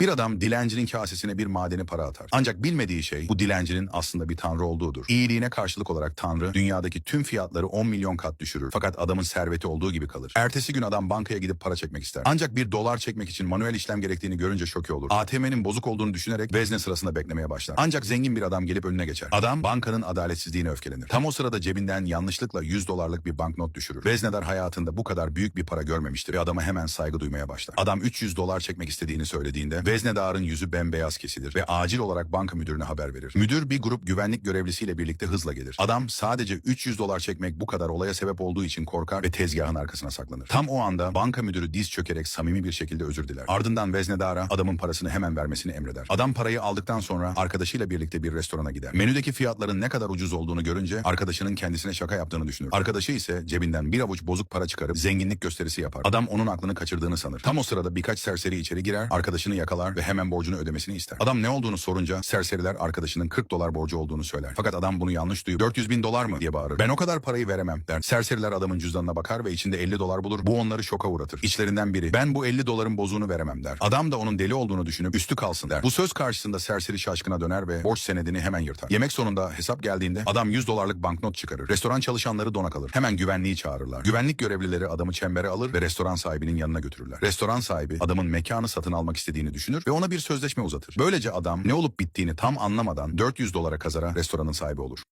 Bir adam dilencinin kasesine bir madeni para atar. Ancak bilmediği şey bu dilencinin aslında bir tanrı olduğudur. İyiliğine karşılık olarak tanrı dünyadaki tüm fiyatları 10 milyon kat düşürür. Fakat adamın serveti olduğu gibi kalır. Ertesi gün adam bankaya gidip para çekmek ister. Ancak bir dolar çekmek için manuel işlem gerektiğini görünce şoke olur. ATM'nin bozuk olduğunu düşünerek vezne sırasında beklemeye başlar. Ancak zengin bir adam gelip önüne geçer. Adam bankanın adaletsizliğine öfkelenir. Tam o sırada cebinden yanlışlıkla 100 dolarlık bir banknot düşürür. Veznedar hayatında bu kadar büyük bir para görmemiştir ve adama hemen saygı duymaya başlar. Adam 300 dolar çekmek istediğini söylediğinde veznedarın yüzü bembeyaz kesilir ve acil olarak banka müdürüne haber verir. Müdür bir grup güvenlik görevlisiyle birlikte hızla gelir. Adam sadece 300 dolar çekmek bu kadar olaya sebep olduğu için korkar ve tezgahın arkasına saklanır. Tam o anda banka müdürü diz çökerek samimi bir şekilde özür diler. Ardından veznedara adamın parasını hemen vermesini emreder. Adam parayı aldıktan sonra arkadaşıyla birlikte bir restorana gider. Menüdeki fiyatların ne kadar ucuz olduğunu görünce arkadaşının kendisine şaka yaptığını düşünür. Arkadaşı ise cebinden bir avuç bozuk para çıkarıp zenginlik gösterisi yapar. Adam onun aklını kaçırdığını sanır. Tam o sırada birkaç serseri içeri girer, arkadaşını yakalar ve hemen borcunu ödemesini ister. Adam ne olduğunu sorunca serseriler arkadaşının 40 dolar borcu olduğunu söyler. Fakat adam bunu yanlış duyup 400 bin dolar mı diye bağırır. Ben o kadar parayı veremem der. Serseriler adamın cüzdanına bakar ve içinde 50 dolar bulur. Bu onları şoka uğratır. İçlerinden biri ben bu 50 doların bozuğunu veremem der. Adam da onun deli olduğunu düşünüp üstü kalsın der. Bu söz karşısında serseri şaşkına döner ve borç senedini hemen yırtar. Yemek sonunda hesap geldiğinde adam 100 dolarlık banknot çıkarır. Restoran çalışanları dona kalır. Hemen güvenliği çağırırlar. Güvenlik görevlileri adamı çembere alır ve restoran sahibinin yanına götürürler. Restoran sahibi adamın mekanı satın almak istediğini düşünür ve ona bir sözleşme uzatır. Böylece adam ne olup bittiğini tam anlamadan 400 dolara kazara restoranın sahibi olur.